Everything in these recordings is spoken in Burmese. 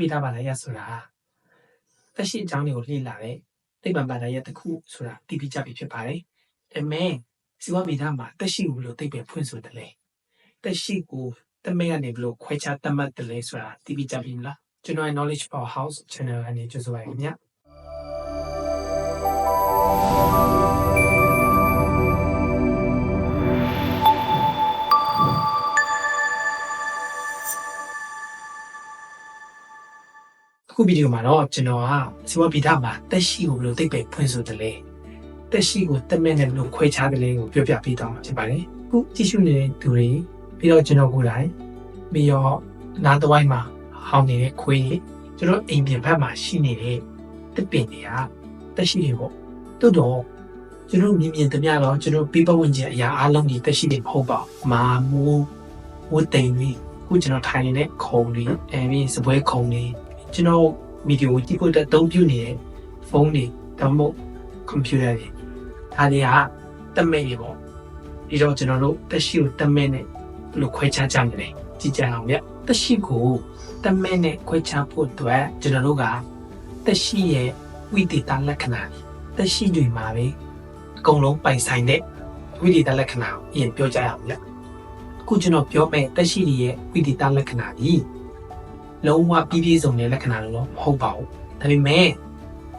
ဗေဒဘာသာရပ်ဆိုတာသက်ရှိအကြောင်းတွေကိုလေ့လာတဲ့သိပ္ပံဘာသာရပ်တစ်ခုဆိုတာတည်ပြီးကြပြီဖြစ်ပါတယ်။ဒါပေမဲ့ဇီဝဗေဒမှာသက်ရှိကိုဘယ်လို့သိပ္ပံဖွင့်ဆိုတယ်လဲ။သက်ရှိကိုတမဲကနေဘယ်လို့ခွဲခြားသတ်မှတ်တယ်လဲဆိုတာတည်ပြီးကြပြီမလား။ကျွန်တော်ရဲ့ knowledge powerhouse channel အနေနဲ့ကြိုဆိုပါရခင်ဗျာ။ ဗီဒီယိုမှာတော့ကျွန်တော်ကဇီဝဗေဒမှာတက်ရှိကိုဘယ်လိုသိပ္ပံဖွင့်ဆိုတယ်လဲတက်ရှိကိုတက်မဲ့နဲ့ဘယ်လိုခွဲခြားတယ်လဲကိုပြောပြပေးတော့မှာဖြစ်ပါတယ်အခုကြည့်ရှုနေတဲ့သူတွေပြီးတော့ကျွန်တော်ကိုယ်တိုင်ပြီးတော့နားတစ်ဝိုင်းမှာဟောင်းနေတဲ့ခွေးတွေကျွန်တော်အိမ်ပြင်ဘက်မှာရှိနေတဲ့တစ်ပင်တွေကတက်ရှိတွေပေါ့တိုးတော့ကျွန်တော်မြင်မြင်တမျှတော့ကျွန်တော်ပြပဝင်ခြင်းအရာအလုံးကြီးတက်ရှိတွေမဟုတ်ပါဘူးမာမူဝတ်တိမ်တွေအခုကျွန်တော်ထိုင်နေတဲ့ခုံတွေအဲပြီးစပွဲခုံတွေကျွန်တော် ဗီဒီယိုကြည့်ဖို့အတွက်အသုံးပြုနေတဲ့ဖုန်းတွေဒါမှမဟုတ်ကွန်ပျူတာတွေဒါတွေကတက်မဲ့တွေပေါ့ဒီတော့ကျွန်တော်တို့တက်ရှိကိုတက်မဲ့နဲ့ဘယ်လိုခွဲခြားကြမလဲကြည့်ကြအောင်ဗျတက်ရှိကိုတက်မဲ့နဲ့ခွဲခြားဖို့အတွက်ကျွန်တော်တို့ကတက်ရှိရဲ့ဝိသေသလက္ခဏာတွေတက်ရှိတွေမှာပဲအကုန်လုံးပိုင်ဆိုင်တဲ့ဝိသေသလက္ခဏာကိုအရင်ပြောကြရအောင်ဗျအခုကျွန်တော်ပြောမဲ့တက်ရှိတွေရဲ့ဝိသေသလက္ခဏာကြီး လုံးဝပြည့်ပြည့်စုံတဲ့လက္ခဏာလို့တော့မဟုတ်ပါဘူး။ဒါပေမဲ့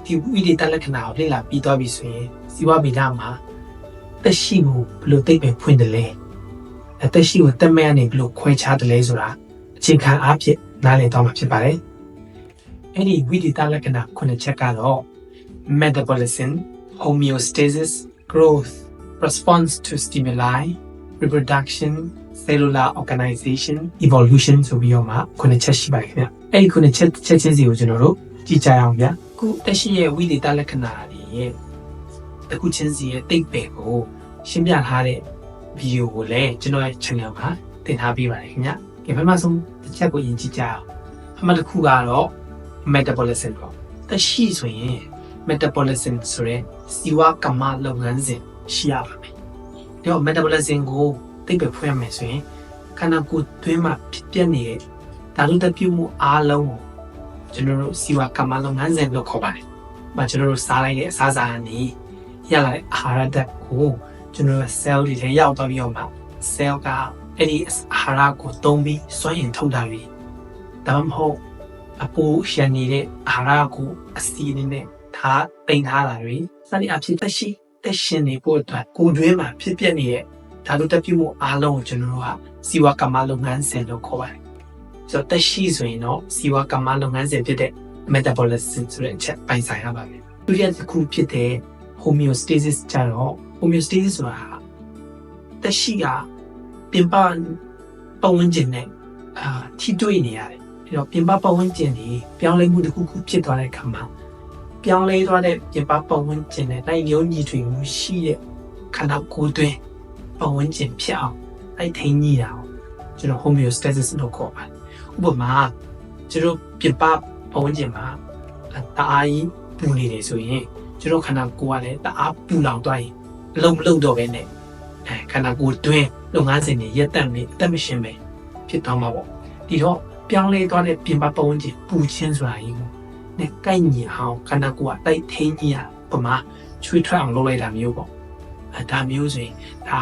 ဒီဝိသေတလက္ခဏာကိုလေ့လာပြီးသွားပြီဆိုရင်ဇီဝဗေဒမှာတက်ရှိကိုဘယ်လိုသိပ္ပံဖွင့်တယ်လဲ။အသက်ရှိကိုတက်မဲ့ကနေဘယ်လိုခွဲခြားတယ်လဲဆိုတာအခြေခံအားဖြင့်နားလည်သွားမှာဖြစ်ပါတယ်။အဲ့ဒီဝိသေတလက္ခဏာခုနှစ်ချက်ကတော့ metabolism, homeostasis, growth, response to stimuli, reproduction, cellular organization evolution ဆိုပြီးတော့မှခုနှစ်ချက်ရှိပါတယ်ခင်ဗျအဲ့ဒီခုနှစ်ချက်ချက်ချင်းစီကိုကျွန်တော်တို့ကြည့်ကြရအောင်ဗျခုတက်ရှိရဲ့ဝိသေသလက္ခဏာတွေရဲ့တစ်ခုချင်းစီရဲ့တိတ်ပယ်ကိုရှင်းပြထားတဲ့ဗီဒီယိုကိုလည်းကျွန်တော်ရဲ့ channel မှာတင်ထားပေးပါတယ်ခင်ဗျဒီပထမဆုံးတစ်ချက်ကိုယဉ်ကြည့်ကြအောင်အမှတ်တစ်ခုကတော့ metabolism ပေါ့တက်ရှိဆိုရင် metabolism ဆိုတဲ့စီဝကမ္မလုပ်ငန်းစဉ်ရှိရပါမယ် ဒီတော့ metabolism ကိုသိပ္ပံဖွင့်ရမယ်ဆိုရင်ခန္ဓာကိုယ်တွင်းမှာဖြစ်ပျက်နေတဲ့ဓာတုတပြုမှုအားလုံးကိုကျွန်တော်တို့စီဝါကမ္မလုပ်ငန်းစဉ်လို့ခေါ်ပါတယ်။မကျွန်တော်တို့စားလိုက်တဲ့အစားအစာကနေရလာတဲ့အာဟာရဓာတ်ကိုကျွန်တော်တို့ cell တွေထဲရောက်သွားပြီးတော့မှ cell ကအဲ့ဒီအာဟာရကိုသုံးပြီးစွန့်ရင်ထုတ်တာပြီးဒါမှမဟုတ်အပူရှန်နေတဲ့အာဟာရကိုအစီအနေနဲ့ထားတိမ်ထားတာတွေစသည်အဖြစ်သက်ရှိ သက်ရှင်နေဖို့အတွက်ကိုယ်တွင်းမှာဖြစ်ပျက်နေတဲ့ဓာတုတက်ပြုမှုအားလုံးကိုကျွန်တော်တို့ကစီဝကမ္မလုပ်ငန်းစဉ်လို့ခေါ်ပါတယ်။ဆိုတော့တက်ရှိဆိုရင်တော့စီဝကမ္မလုပ်ငန်းစဉ်ဖြစ်တဲ့ metabolism ဆိုတဲ့အချက်ပိုင်ဆိုင်ရပါမယ်။ဒုတိယတစ်ခုဖြစ်တဲ့ homeostasis ကြတော့ homeostasis ဆိုတာတက်ရှိကပြင်ပပတ်ဝန်းကျင်နဲ့အာထိတွေ့နေရတယ်။အဲတော့ပြင်ပပတ်ဝန်းကျင်တွေပြောင်းလဲမှုတစ်ခုခုဖြစ်သွားတဲ့အခါမှာ ပြောင်းလဲသွားတဲ့ပြင်ပပတ်ဝန်းကျင်နဲ့နိုင်ညုံညီထွေမှုရှိတဲ့ခန္ဓာကိုယ်တွင်းပတ်ဝန်းကျင်ဖြစ်အောင်အဲ့ထိန်းကြီးတာကိုကျွန်တော် homeostasis လို့ခေါ်ပါတယ်ဥပမာကျွန်တော်ပြပပတ်ဝန်းကျင်မှာတအားကြီးပူနေတယ်ဆိုရင်ကျွန်တော်ခန္ဓာကိုယ်ကလည်းတအားပူလောင်သွားရင်အလုံးမလုံးတော့ပဲနဲ့အဲခန္ဓာကိုယ်တွင်းလုပ်ငန်းစဉ်တွေရက်တန့်နေအသက်မရှင်ပဲဖြစ်သွားမှာပေါ့ဒီတော့ပြောင်းလဲသွားတဲ့ပြင်ပပတ်ဝန်းကျင်ပူချင်းဆိုတာကြီးကို နဲ့ကိုက်ညီအောင်ခန္ဓာကိုယ်ကတိုက်ထိန်းကြီးရပမာချွေထွက်အောင်လုပ်လိုက်တာမျိုးပေါ့အဲဒါမျိုးဆိုရင်ဒါ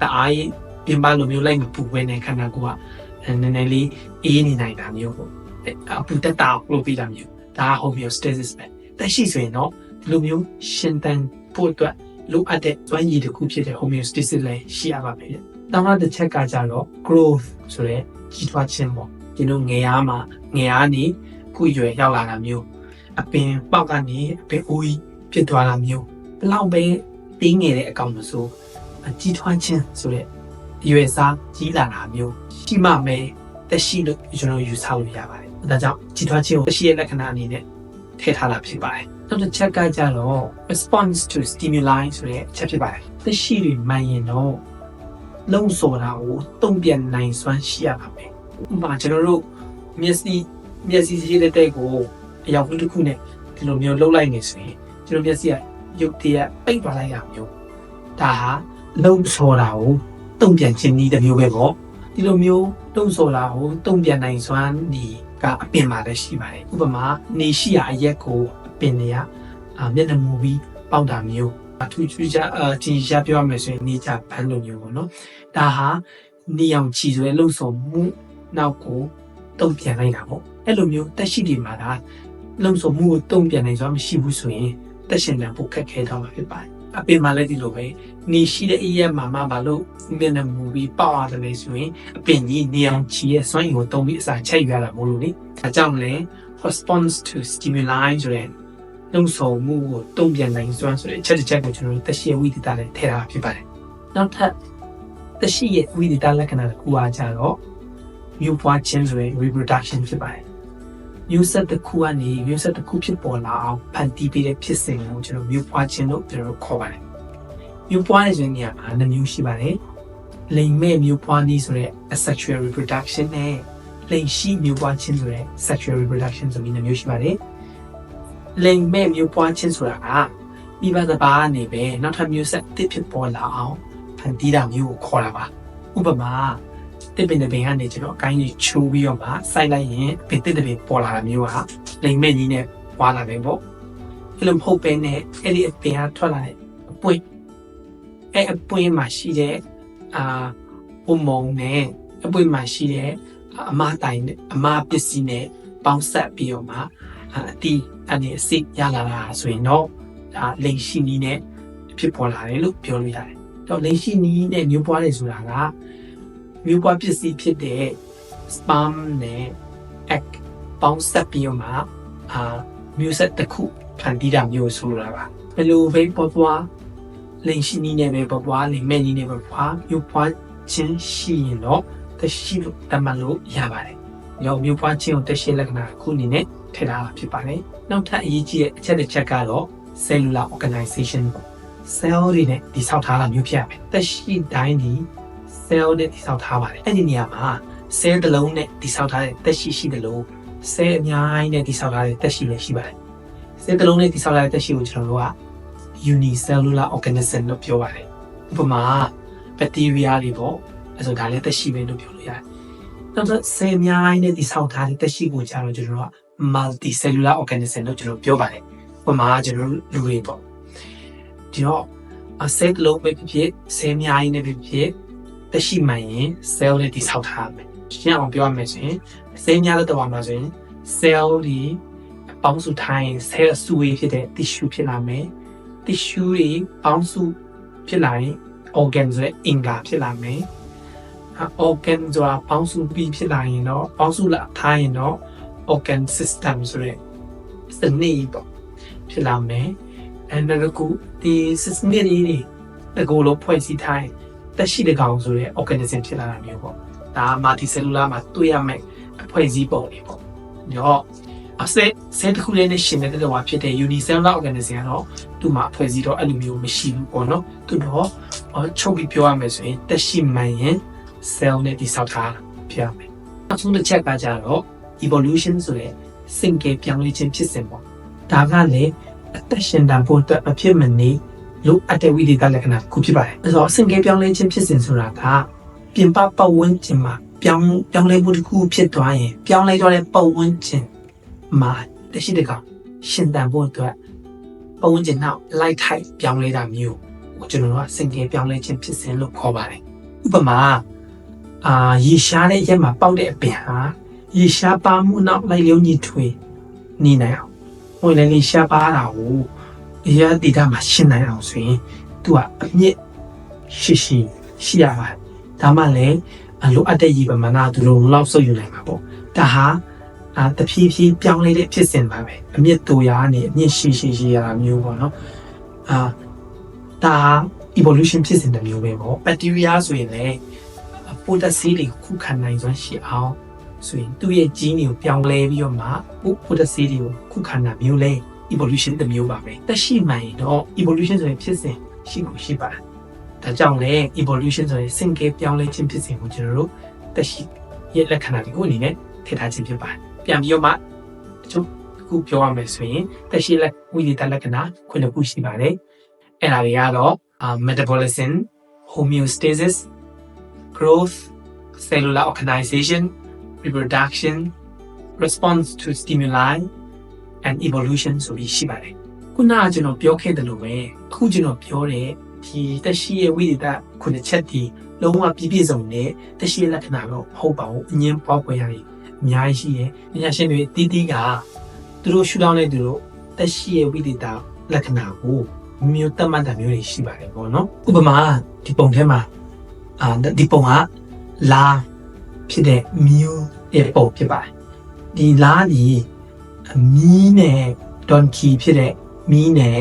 တအားကြီးပြင်ပလိုမျိုးလိုက်မပူပဲနဲ့ခန္ဓာကိုယ်ကနည်းနည်းလေးအေးနေနိုင်တာမျိုးပေါ့အပူတက်တာလို့ပြီးတာမျိုးဒါ homeostasis ပဲတက်ရှိဆိုရင်တော့ဒီလိုမျိုးရှင်တန်ဖို့အတွက်လိုအပ်တဲ့စွမ်းရည်တစ်ခုဖြစ်တဲ့ homeostasis လည်းရှိရပါမယ်။နောက်နောက်တစ်ချက်ကကြတော့ growth ဆိုတဲ့ကြီးထွားခြင်းပေါ့ဒီလိုငယ်အားမှာငယ်အားနေ ခုရွယ်ရောက်လာတာမျိုးအပင်ပေါက်ကနေအပင်အိုးကြီးဖြစ်သွားတာမျိုးဘလောက်ပဲတင်းငယ်တဲ့အကောင်မဆိုးကြီးထွားခြင်းဆိုတဲ့အရွယ်စားကြီးလာတာမျိုးရှိမှမဲတက်ရှိလို့ကျွန်တော်ယူဆလို့ရပါတယ်။ဒါကြောင့်ကြီးထွားခြင်းကိုတက်ရှိရဲ့လက္ခဏာအနေနဲ့ထည့်ထားတာဖြစ်ပါတယ်။နောက်တစ်ချက်ကကြတော့ response to stimuli ဆိုတဲ့အချက်ဖြစ်ပါတယ်။တက်ရှိတွေမှန်ရင်တော့လုံးဆိုတာကိုတုံ့ပြန်နိုင်စွမ်းရှိရပါမယ်။ဥပမာကျွန်တော်တို့မျက်စိ မျက်စိစီးတဲ့တဲ့ကိုအယောက်တစ်ခုနဲ့ဒီလိုမျိုးလှုပ်လိုက်နေဆိုရင်ကျွန်တော်မျက်စိကရုပ်တရက်ပိတ်သွားလိုက်ရမျိုးဒါဟာလုံဆော်တာကိုတုံ့ပြန်ခြင်းနည်းတစ်မျိုးပဲပေါ့ဒီလိုမျိုးတုံ့ဆော်တာကိုတုံ့ပြန်နိုင်စွမ်းဒီကအပင်မှာလည်းရှိပါတယ်ဥပမာနေရှိရာအရက်ကိုအပင်တွေကအာမျက်နှာမူပြီးပေါက်တာမျိုးအထူးထူးခြားအချင်းရှားပြောရမယ်ဆိုရင်နေကြဘန်းလိုမျိုးပေါ့နော်ဒါဟာနေအောင်ချီဆိုတဲ့လှုပ်ဆောင်မှုနောက်ကိုတုံ့ပြန်လိုက်တာပေါ့ အဲ့လိုမျိုးတက်ရှိတွေမှာဒါလှုပ်ဆောင်မှုကိုတုံ့ပြန်နိုင်စွာမရှိဘူးဆိုရင်တက်ရှင်တယ်ပိုခက်ခဲတော့မှာဖြစ်ပါတယ်အပင်မှာလည်းဒီလိုပဲနေရှိတဲ့အရက်မှာမှဘာလို့မျက်နှာမူပြီးပေါက်ရတယ်လဲဆိုရင်အပင်ကြီးနေအောင်ချီရဲ့စွမ်းရည်ကိုတုံးပြီးအစာချိတ်ရတာမို့လို့လေအဲကြောင့်လေ response to stimuli ဆိုတဲ့နှုံဆော်မှုကိုတုံ့ပြန်နိုင်စွမ်းဆိုတဲ့အချက်တစ်ချက်ကိုကျွန်တော်တို့သက်ရှိဝိသီတာနဲ့ထည့်ထားဖြစ်ပါတယ်နောက်ထပ်သက်ရှိရဲ့ဝိသီတာလက္ခဏာတစ်ခုအားကြတော့မျိုးပွားခြင်းဆိုတဲ့ reproduction ဖြစ်ပါတယ် မျိုးဆက်တစ်ခုကနေမျိုးဆက်တစ်ခုဖြစ်ပေါ်လာအောင်ဖန်တီးပေးတဲ့ဖြစ်စဉ်ကိုကျွန်တော်မျိုးပွားခြင်းလို့ကျွန်တော်ခေါ်ပါတယ်မျိုးပွားတဲ့ဆိုတဲ့နေရာမှာနှစ်မျိုးရှိပါတယ်လိမ်မဲ့မျိုးပွားနည်းဆိုတဲ့ asexual reproduction နဲ့လိမ်ရှိမျိုးပွားခြင်းဆိုတဲ့ sexual reproduction ဆိုပြီးနှစ်မျိုးရှိပါတယ်လိမ်မဲ့မျိုးပွားခြင်းဆိုတာကမိဘတစ်ပါးကနေပဲနောက်ထပ်မျိုးဆက်တစ်ဖြစ်ပေါ်လာအောင်ဖန်တီးတာမျိုးကိုခေါ်တာပါဥပမာ တစ်ပင်တစ်ပင်ကနေကျွန်တော်အကိုင်းကြီးချိုးပြီးတော့မှစိုက်လိုက်ရင်ပင်တစ်တစ်ပင်ပေါ်လာတာမျိုးဟာလိမ်မဲ့ကြီးနဲ့ပွားလာတယ်ပေါ့အဲ့လိုမဟုတ်ပဲနဲ့အဲ့ဒီအပင်ကထွက်လာတဲ့အပွင့်အဲ့အပွင့်မှာရှိတဲ့အာဟိုမုံနဲ့အပွင့်မှာရှိတဲ့အမတိုင်နဲ့အမပစ္စည်းနဲ့ပေါင်းဆက်ပြီးတော့မှအာအတီးအနေအစစ်ရလာတာဆိုရင်တော့ဒါလိမ်ရှိနီးနဲ့ဖြစ်ပေါ်လာတယ်လို့ပြောလို့ရတယ်။တော့လိမ်ရှိနီးနဲ့မျိုးပွားတယ်ဆိုတာက မျိုးပွားပစ္စည်းဖြစ်တဲ့ sperm နဲ့ egg ပေါင်းဆက်ပြီးတော့မှအာမျိုးဆက်တစ်ခုဖန်တီးတာမျိုးဆိုလိုတာပါ။ဘယ်လိုပဲပေါ်ပွားလိမ်ရှိနီးနဲ့ပဲပေါ်ပွားလိမ်မဲ့နီးနဲ့ပဲပွားမျိုးပွားခြင်းရှိရင်တော့သက်ရှိလို့တတ်မှတ်လို့ရပါတယ်။ရောမျိုးပွားခြင်းကိုသက်ရှိလက္ခဏာတစ်ခုအနေနဲ့ထည့်ထားတာဖြစ်ပါတယ်။နောက်ထပ်အရေးကြီးတဲ့အချက်တစ်ချက်ကတော့ cellular organization ပေါ့ cell တွေနဲ့တည်ဆောက်ထားတာမျိုးဖြစ်ရမယ်။သက်ရှိတိုင်းဒီ cell နဲ့တည်ဆောက်ထားပါတယ်။အဲ့ဒီနေရာမှာ cell တစ်လုံးနဲ့တည်ဆောက်ထားတဲ့သက်ရှိရှိတယ်လို့ cell အများကြီးနဲ့တည်ဆောက်ထားတဲ့သက်ရှိလည်းရှိပါတယ်။ cell တစ်လုံးနဲ့တည်ဆောက်ထားတဲ့သက်ရှိကိုကျွန်တော်တို့က unicellular organism လို့ပြောပါတယ်။ဥပမာ bacteria တွေပေါ့အဲဆိုဒါလည်းသက်ရှိပဲလို့ပြောလို့ရတယ်။နောက်တော့ cell အများကြီးနဲ့တည်ဆောက်ထားတဲ့သက်ရှိကိုကြာတော့ကျွန်တော်တို့က multicellular organism လို့ကျွန်တော်ပြောပါတယ်။ဥပမာကျွန်တော်လူတွေပေါ့ဒီတော့အဆက်လုံးပဲဖြစ်ဖြစ်ဆဲများကြီးနဲ့ဖြစ်ဖြစ် တက်ရှိမှန်ရင် cell နဲ့တိဆောက်ထားမယ်။ရှင်းအောင်ပြောရမယ်ဆိုရင်ဆဲများတဲ့တော်မှာဆိုရင် cell ဒီပေါင်းစုထားရင် cell အစုဝေးဖြစ်တဲ့ tissue ဖြစ်လာမယ်။ tissue တွေပေါင်းစုဖြစ်လာရင် organ ဆိုတဲ့အင်္ဂါဖြစ်လာမယ်။ organ ဆိုတာပေါင်းစုပြီးဖြစ်လာရင်တော့ပေါင်းစုလာထားရင်တော့ organ system ဆိုတဲ့စနစ်ပေါ့ဖြစ်လာမယ်အဲနောက်တစ်ခုဒီ system တွေတွေအကိုလုံးဖွဲ့စည်းထားရင် တက်ရှိတဲ့ကောင်ဆိုတဲ့ organism ဖြစ်လာတာမျိုးပေါ့ဒါ multicellular မှာတွေ့ရမယ့်အဖွဲ့အစည်းပုံတွေပေါ့ညောအစက်ဆဲတစ်ခုလေးနဲ့ရှင်နေတဲ့တော်ဖြစ်တဲ့ unicellular organism ကတော့သူ့မှာအဖွဲ့အစည်းတော့အဲ့လိုမျိုးမရှိဘူးပေါ့နော်သူတော့ချုပ်ပြီးပြောရမယ်ဆိုရင်တက်ရှိမှန်ရင် cell နဲ့တိဆောက်ထားဖြစ်ရမယ်နောက်ဆုံးတစ်ချက်ကကြတော့ evolution ဆိုတဲ့စင်ကေပြောင်းလဲခြင်းဖြစ်စဉ်ပေါ့ဒါကလည်းအသက်ရှင်တန်ဖို့အတွက်မဖြစ်မနေ လိုအပ်တဲ့ဝိသေသလက္ခဏာတစ်ခုဖြစ်ပါတယ်အဲတော့စင်ကေပြောင်းလဲခြင်းဖြစ်စဉ်ဆိုတာကပြင်ပပတ်ဝန်းကျင်မှာပြောင်းပြောင်းလဲမှုတစ်ခုဖြစ်သွားရင်ပြောင်းလဲသွားတဲ့ပတ်ဝန်းကျင်မှာတရှိတဲ့ကောင်ရှင်တန်ဖို့အတွက်ပတ်ဝန်းကျင်နောက်လိုက်ထိုက်ပြောင်းလဲတာမျိုးကိုကျွန်တော်တို့ကစင်ကေပြောင်းလဲခြင်းဖြစ်စဉ်လို့ခေါ်ပါတယ်ဥပမာအာရေရှားတဲ့ရက်မှာပေါက်တဲ့အပင်ဟာရေရှားပါမှုနောက်လိုက်လျောညီထွေနေနိုင်အောင်။ဝင်လည်းလေရှားပါတာကို အရာဒေတာမှာရှင်းနိုင်အောင်ဆိုရင်သူကအမြင့်ရှိရှိရှိရပါတယ်။ဒါမှလည်းအလိုအပ်တဲ့ရည်ပမာဏသူတို့လောက်ဆုပ်ယူနိုင်မှာပေါ့။ဒါဟာအာတဖြည်းဖြည်းပြောင်းလဲတဲ့ဖြစ်စဉ်ပါပဲ။အမြင့်တူရာကနေအမြင့်ရှိရှိရှိရတာမျိုးပေါ့နော်။အာဒါ evolution ဖြစ်စဉ်တစ်မျိုးပဲပေါ့။ bacteria ဆိုရင်လည်းပိုတက်ဆေးတွေခုခံနိုင်စွမ်းရှိအောင်ဆိုရင်သူ့ရဲ့ gene တွေကိုပြောင်းလဲပြီးတော့မှပိုပိုတက်ဆေးတွေကိုခုခံတာမျိုးလဲ evolution တစ်မျိုးပါပဲတက်ရှိမှရင်တော့ evolution ဆိုရင်ဖြစ်စဉ်ရှိကိုရှိပါတယ်ဒါကြောင့်လဲ evolution ဆိုရင် single ပြောင်းလဲခြင်းဖြစ်စဉ်ကိုကျွန်တော်တို့တက်ရှိရဲ့လက္ခဏာတွေကိုအနေနဲ့ထည့်ထားခြင်းဖြစ်ပါတယ်ပြန်ပြီးတော့မှအချို့ခုပြောရမယ်ဆိုရင်တက်ရှိလက်ဝိသေသလက္ခဏာခုနှစ်ခုရှိပါတယ်အဲ့ဒါတွေကတော့ metabolism homeostasis growth cellular organization reproduction response to stimuli and evolution ဆိုပြီးရှိပါတယ်ခုနကကျွန်တော်ပြောခဲ့တယ်လို့ပဲအခုကျွန်တော်ပြောတဲ့ဒီတက်ရှိရဲ့ဝိသေသခုနှစ်ချက်ဒီလုံးဝပြည့်ပြည့်စုံတဲ့တက်ရှိရဲ့လက္ခဏာတော့မဟုတ်ပါဘူးအငင်းပေါက်ခွဲရတယ်အများကြီးရှိတယ်ပညာရှင်တွေတီးတီးကသူတို့ရှုထောင့်နေသူတို့တက်ရှိရဲ့ဝိသေသလက္ခဏာကိုမျိုးတတ်မှတ်တာမျိုးတွေရှိပါတယ်ပေါ့နော်ဥပမာဒီပုံထဲမှာအာဒီပုံကလာဖြစ်တဲ့မျိုးရဲ့ပုံဖြစ်ပါတယ်ဒီလားဒီ မီးနဲ့ donkey ဖြစ်တဲ့မီးနဲ့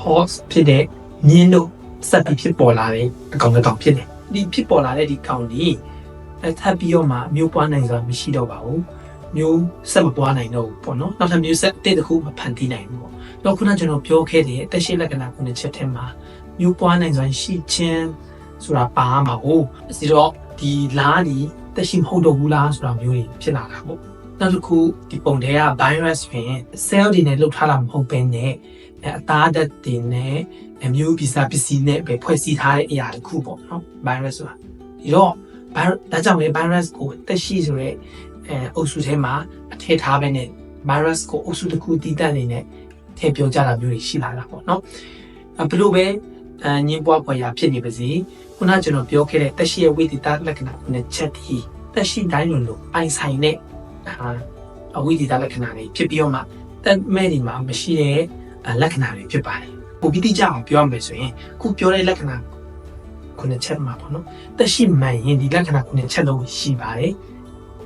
horse ဖြစ်တဲ့မြင်းတို့စက်ပြီးဖြစ်ပေါ်လာတဲ့အကောင်တစ်ကောင်ဖြစ်တယ်ဒီဖြစ်ပေါ်လာတဲ့ဒီကောင်ဒီအထပ်ပြီးတော့မှမျိုးပွားနိုင်စွာမရှိတော့ပါဘူးမျိုးဆက်မပွားနိုင်တော့ဘူးပေါ့နော်နောက်ထပ်မျိုးဆက်တစ်တစ်ခုမဖန်တီးနိုင်ဘူးပေါ့တော့ခုနကျွန်တော်ပြောခဲ့တဲ့တက်ရှိလက္ခဏာခုနှစ်ချက်ထဲမှာမျိုးပွားနိုင်စွာရှိခြင်းဆိုတာပါမှာဟုတ်စီတော့ဒီလားဒီတက်ရှိမဟုတ်တော့ဘူးလားဆိုတာမျိုးတွေဖြစ်လာတာပေါ့ နောက်တစ်ခုဒီပုံထဲက virus ဖြင့် cell တွေနဲ့လှုပ်ထားတာမဟုတ်ဘဲနဲ့အဲအသားဓာတ်တွေနဲ့အမျိုးဗီဇပစ္စည်းနဲ့ပဲဖွဲ့စည်းထားတဲ့အရာတစ်ခုပေါ့နော် virus ဆိုတာဒီတော့ virus ဒါကြောင့်လေ virus ကိုတက်ရှိဆိုရဲအဲအုပ်စုထဲမှာအထည့်ထားပဲနဲ့ virus ကိုအုပ်စုတစ်ခုတည်တတ်နေနဲ့ထည့်ပြောကြတာမျိုးတွေရှိလာတာပေါ့နော်အဲဘလို့ပဲအငင်းပွားပွားရာဖြစ်နေပါစေခုနကကျွန်တော်ပြောခဲ့တဲ့တက်ရှိရဲ့ဝိသေသလက္ခဏာနဲ့ချက်ဒီတက်ရှိတိုင်းလိုလိုအိုင်ဆိုင် တဲ့အာအဝိသေသလက္ခဏာတွေဖြစ်ပြီးတော့မှတက်မဲ့ဒီမှာမရှိတဲ့လက္ခဏာတွေဖြစ်ပါတယ်ပိုပြီးတိကျအောင်ပြောရမယ်ဆိုရင်ခုပြောတဲ့လက္ခဏာခုနှစ်ချက်မှာပေါ့နော်တက်ရှိမှန်ရင်ဒီလက္ခဏာခုနှစ်ချက်လုံးရှိပါတယ်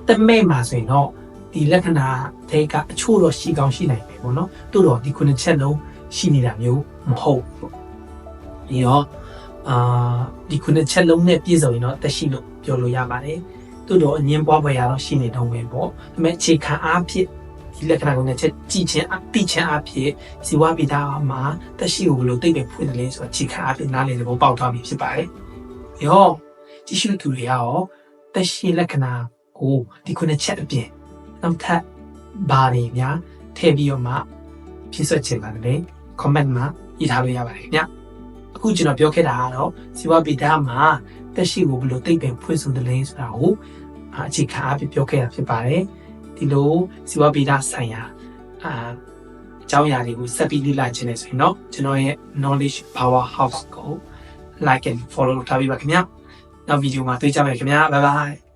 တက်မဲ့မှာဆိုရင်တော့ဒီလက္ခဏာတွေကအချို့တော့ရှိကောင်းရှိနိုင်တယ်ပေါ့နော်တိုးတော့ဒီခုနှစ်ချက်လုံးရှိနေတာမျိုးမဟုတ်ဘူးဒီတော့အာဒီခုနှစ်ချက်လုံးနဲ့ပြည့်စုံရင်တော့တက်ရှိလို့ပြောလို့ရပါတယ် တိုးတော့အငင်းပွားပွဲရတော့ရှိနေတော့ပဲပေါ့ဒါပေမဲ့အခြေခံအားဖြင့်ဒီလက္ခဏာကိုလည်းချက်ကြည့်ချင်းအတိချင်းအဖြစ်ဇီဝဗီဒမှာတက်ရှိကိုဘယ်လိုသိပ်ပဲဖွင့်တယ်လဲဆိုတော့ခြေခံအဖြစ်နားလည်သဘောပေါက်သွားပြီဖြစ်ပါတယ်။ရောကြည့်ရှုသူတွေရောတက်ရှိလက္ခဏာကိုဒီခုနှစ်ချက်အပြင်နောက်ထပ်ဘာတွေများထည့်ပြီးတော့မှဖြစ်ဆွတ်ချင်ပါတယ် comment မှာရေးထားလို့ရပါတယ်ခင်ဗျ။ အခုကျွန်တော်ပြောခဲ့တာကတော့ဇီဝဗီဒမှာတက်ရှိကိုဘယ်လိုသိပ်ပဲဖွင့်ဆိုတယ်လဲဆိုတာကိုအခြေခံအဖြစ်ပြောခဲ့တာဖြစ်ပါတယ်။ဒီလိုဇီဝဗီဒဆိုင်ရာအာအကြောင်းအရာတွေကိုဆက်ပြီးလေ့လာခြင်းနဲ့ဆိုရင်တော့ကျွန်တော်ရဲ့ knowledge power house ကို like and follow လုပ်ထားပေးပါခင်ဗျာနောက်ဗီဒီယိုမှာတွေ့ကြမယ်ခင်ဗျာ bye bye